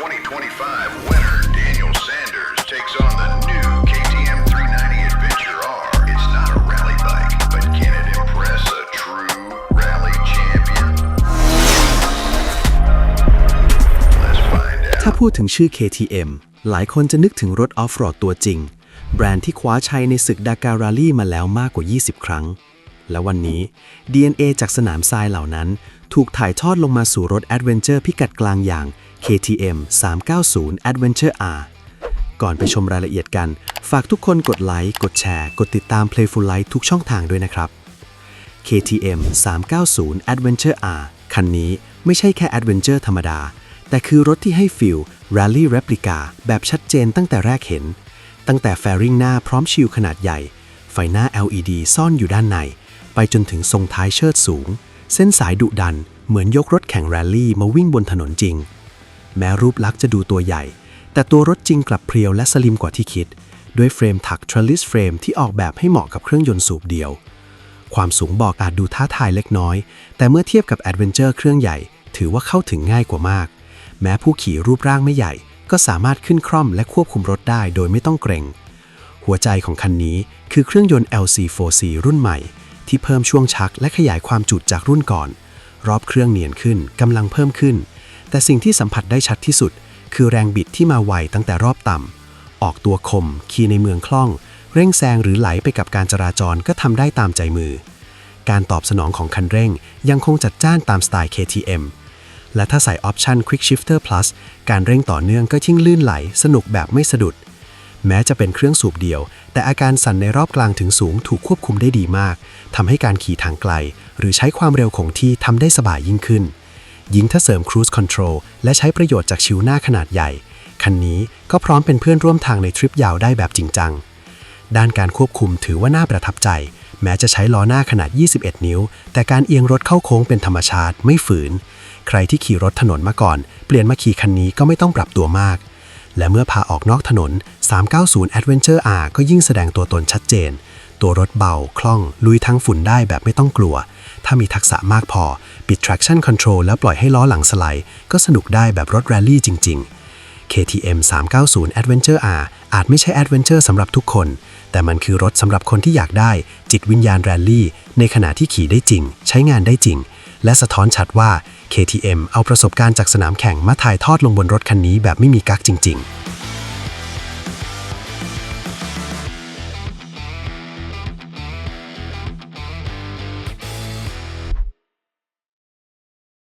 2025 winner Daniel Sanders takes on the new KTM 390 Adventure R. It's not a rally bike, but can it impress a true rally champion? Let's find out. ถ้าพูดถึงชื่อ KTM หลายคนจะนึกถึงรถออฟโรดตัวจริง แบรนด์ที่คว้าชัยในศึกดาการารี่มาแล้วมากกว่า 20 ครั้ง และวันนี้ DNA จากสนามทรายเหล่านั้น ถูกถ่ายทอดลงมาสู่รถแอดเวนเจอร์พิกัดกลางอย่าง KTM 390 Adventure R ก่อนไปชมรายละเอียดกัน ฝากทุกคนกดไลค์ กดแชร์ กดติดตาม Playful Life ทุกช่องทางด้วยนะครับ KTM 390 Adventure R คันนี้ไม่ใช่แค่ Adventure ธรรมดา แต่คือรถที่ให้ฟิล Rally Replica แบบชัดเจนตั้งแต่แรกเห็น ตั้งแต่แฟริงหน้าพร้อมชิลขนาดใหญ่ ไฟหน้า LED ซ่อนอยู่ด้านใน ไปจนถึงทรงท้ายเชิดสูง เส้นสายดุดัน เหมือนยกรถแข่งแรลลี่มาวิ่งบนถนนจริง แม้รูปลักษณ์จะดูตัวใหญ่ แต่ตัวรถจริงกลับเพรียวและสลิมกว่าที่คิด ด้วยเฟรมถัก Trellis Frame ที่ออกแบบให้เหมาะกับเครื่องยนต์สูบเดียว ความสูงบอกอาจดูท้าทายเล็กน้อย แต่เมื่อเทียบกับ Adventure เครื่องใหญ่ ถือว่าเข้าถึงง่ายกว่ามาก แม้ผู้ขี่รูปร่างไม่ใหญ่ ก็สามารถขึ้นคร่อมและควบคุมรถได้โดยไม่ต้องเกรงหัวใจของคันนี้คือเครื่องยนต์ LC4C รุ่นใหม่ ที่เพิ่มช่วงชักและขยายความจุจากรุ่นก่อน รอบเครื่องเนียนขึ้นกำลังเพิ่มขึ้น แต่สิ่งที่สัมผัสได้ชัดที่สุด คือแรงบิดที่มาไวตั้งแต่รอบต่ำ ออกตัวคม ขี่ในเมืองคล่อง เร่งแซงหรือไหลไปกับการจราจรก็ทำได้ตามใจมือ การตอบสนองของคันเร่งยังคงจัดจ้านตามสไตล์ KTM และถ้าใส่ออปชัน Quick Shifter Plus การเร่งต่อเนื่องก็ยิ่งลื่นไหล สนุกแบบไม่สะดุด แม้จะเป็นเครื่องสูบเดียว แต่อาการสั่นในรอบกลางถึงสูงถูกควบคุมได้ดีมากทำให้การขี่ทางไกล หรือใช้ความเร็วคงที่ทำได้สบายยิ่งขึ้น ยิ่งถ้าเสริม Cruise Control และใช้ประโยชน์จากชิวหน้าขนาดใหญ่ คันนี้ก็พร้อมเป็นเพื่อนร่วมทางในทริปยาวได้แบบจริงจัง ด้านการควบคุมถือว่าน่าประทับใจ แม้จะใช้ล้อหน้าขนาด 21 นิ้ว แต่การเอียงรถเข้าโค้งเป็นธรรมชาติไม่ฝืน ใครที่ขี่รถถนนมาก่อน เปลี่ยนมาขี่คันนี้ก็ไม่ต้องปรับตัวมาก และเมื่อพาออกนอกถนน 390 Adventure R ก็ยิ่งแสดงตัวตนชัดเจน ตัวรถเบาคล่องลุยทั้งฝุ่นได้แบบไม่ต้องกลัว ถ้ามีทักษะมากพอ ปิด traction control แล้วปล่อยให้ล้อหลังสไลด์ ก็สนุกได้แบบรถแรลลี่จริง ๆ KTM 390 Adventure R อาจไม่ใช่ Adventure สำหรับทุกคน แต่มันคือรถสำหรับคนที่อยากได้ จิตวิญญาณแรลลี่ ในขณะที่ขี่ได้จริง ใช้งานได้จริง และสะท้อนชัดว่า KTM เอาประสบการณ์จากสนามแข่งมาถ่ายทอดลงบนรถคันนี้แบบไม่มีกั๊กจริง ๆ